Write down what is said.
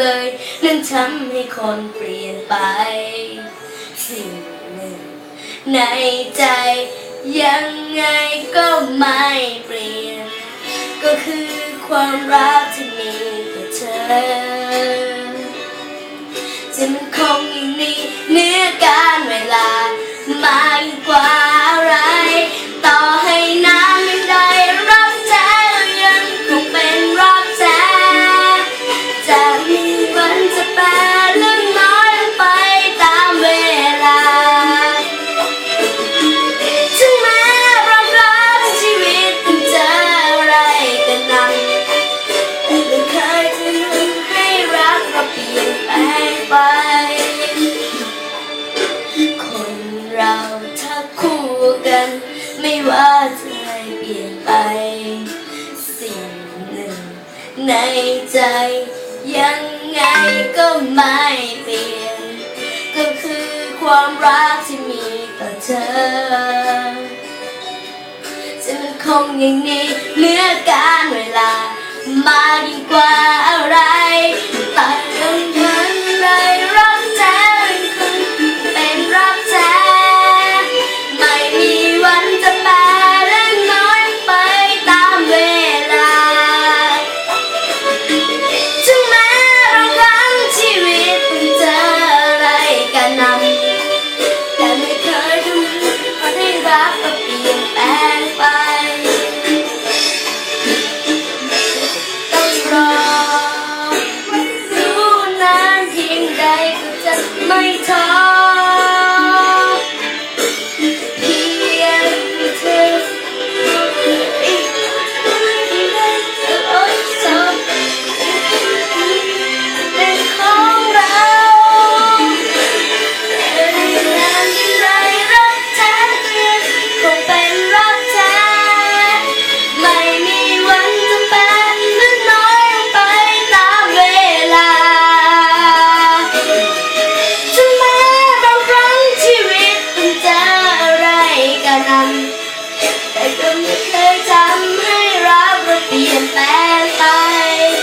เลยนั้นทำให้คนเปลี่ยนไป สิ่งหนึ่ง ในใจยังไงก็ไม่เปลี่ยน ก็คือความรักที่ เราถ้าคู่กัน ไม่ว่าจะอะไเปลี่ยนไป สิ่งหนึ่ง ในใจยังไงก็ไม่เปลี่ยน ก็คือความรักที่มีต่อเธอ จะมันคงอย่างนี้เหนือการเวลามากยิ่งกว่าอะไร just my time. ก็ไม่เคยทำให้รักเราเปลี่ยนแปลงไป